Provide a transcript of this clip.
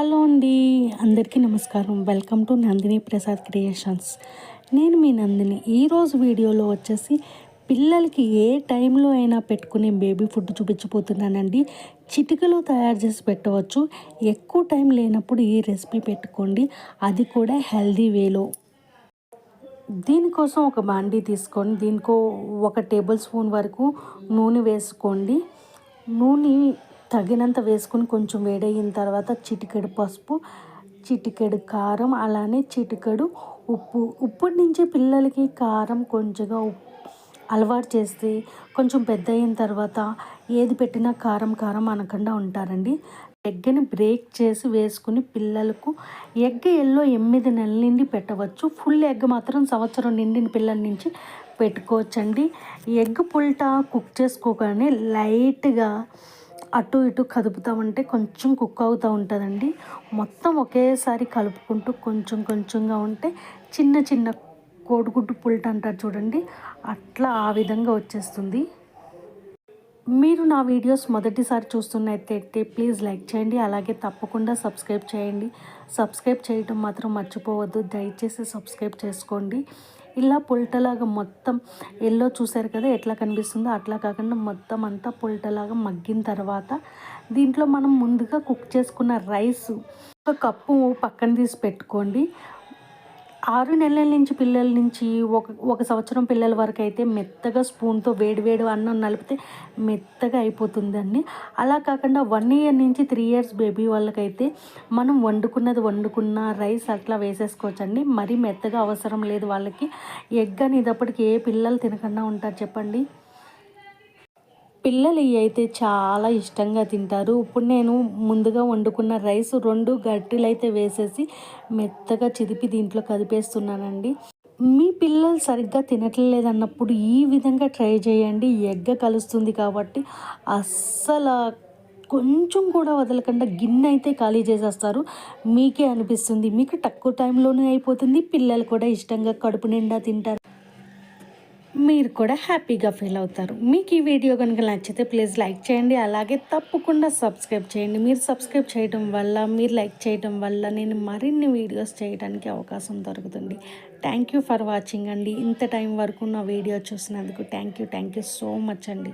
Hello అండి అందరికీ నమస్కారం. Welcome to Nandini Prasad creations. నేను మీ నందిని. ఈరోజు వీడియోలో వచ్చేసి పిల్లలకి ఏ టైంలో అయినా పెట్టుకునే బేబీ ఫుడ్ చూపించిపోతున్నానండి చిటికలో తయారు చేసి పెట్టవచ్చు. ఎక్కువ టైం లేనప్పుడు ఈ రెసిపీ పెట్టుకోండి. అది కూడా హెల్దీ వేలో. దీనికోసం ఒక బాండీ తీసుకోండి. దీనికో ఒక టేబుల్ స్పూన్ వరకు నూనె వేసుకోండి. నూనె తగినంత వేసుకుని కొంచెం వేడయిన తర్వాత చిటికెడు పసుపు చిటికెడు కారం అలానే చిటికెడు ఉప్పు. ఉప్పు నుంచి పిల్లలకి కారం కొంచెంగా అలవాటు చేస్తే కొంచెం పెద్ద అయిన తర్వాత ఏది పెట్టినా కారం కారం అనకుండా ఉంటారండి. ఎగ్ని బ్రేక్ చేసి వేసుకుని పిల్లలకు ఎగ్ ఎల్లో ఎనిమిది నెలల నుండి పెట్టవచ్చు. ఫుల్ ఎగ్ మాత్రం సంవత్సరం నిండిన పిల్లల నుంచి పెట్టుకోవచ్చండి. ఎగ్ పుల్ట కుక్ చేసుకోగానే లైట్గా అటు ఇటు కదుపుతామంటే కొంచెం కుక్ అవుతూ ఉంటుందండి. మొత్తం ఒకేసారి కలుపుకుంటూ కొంచెం కొంచెంగా ఉంటే చిన్న చిన్న కోడిగుడ్డు పుల్ట అంటారు చూడండి అట్లా ఆ విధంగా వచ్చేస్తుంది. మీరు నా వీడియోస్ మొదటిసారి చూస్తున్నట్టయితే ప్లీజ్ లైక్ చేయండి అలాగే తప్పకుండా సబ్స్క్రైబ్ చేయండి. సబ్స్క్రైబ్ చేయటం మాత్రం మర్చిపోవద్దు దయచేసి సబ్స్క్రైబ్ చేసుకోండి. ఇలా పుల్టలాగా మొత్తం ఎల్లో చూసారు కదా ఎట్లా కనిపిస్తుందో అట్లా కాకుండా మొత్తం అంతా పుల్టలాగా మగ్గిన తర్వాత దీంట్లో మనం ముందుగా కుక్ చేసుకున్న రైస్ ఒక కప్పు పక్కన తీసి పెట్టుకోండి. ఆరు నెలల నుంచి పిల్లల నుంచి ఒక ఒక సంవత్సరం పిల్లల వరకు అయితే మెత్తగా స్పూన్తో వేడి వేడి అన్నం నలిపితే మెత్తగా అయిపోతుందండి. అలా కాకుండా వన్ ఇయర్ నుంచి త్రీ ఇయర్స్ బేబీ వాళ్ళకైతే మనం వండుకున్నది వండుకున్న రైస్ అట్లా వేసేసుకోవచ్చండి. మరీ మెత్తగా అవసరం లేదు వాళ్ళకి. ఎగ్ అని ఇదప్పటికి ఏ పిల్లలు తినకుండా ఉంటారు చెప్పండి? పిల్లలు అయితే చాలా ఇష్టంగా తింటారు. ఇప్పుడు నేను ముందుగా వండుకున్న రైస్ రెండు గట్టెలు అయితే వేసేసి మెత్తగా చిదిపి దీంట్లో కదిపేస్తున్నానండి మీ పిల్లలు సరిగ్గా తినట్లేదన్నప్పుడు ఈ విధంగా ట్రై చేయండి. ఎగ్గ కలుస్తుంది కాబట్టి అస్సలు కొంచెం కూడా వదలకుండా గిన్నె అయితే ఖాళీ చేసేస్తారు. మీకే అనిపిస్తుంది. మీకు తక్కువ టైంలోనే అయిపోతుంది. పిల్లలు కూడా ఇష్టంగా కడుపు నిండా తింటారు. మీరు కూడా హ్యాపీగా ఫీల్ అవుతారు. మీకు ఈ వీడియో కనుక నచ్చితే ప్లీజ్ లైక్ చేయండి. అలాగే తప్పకుండా సబ్స్క్రైబ్ చేయండి. మీరు సబ్స్క్రైబ్ చేయడం వల్ల మీరు లైక్ చేయడం వల్ల నేను మరిన్ని వీడియోస్ చేయడానికి అవకాశం దొరుకుతుంది. థ్యాంక్ యూ ఫర్ వాచింగ్ అండి. ఇంత టైం వరకు నా వీడియో చూసినందుకు thank you. Thank you so much అండి.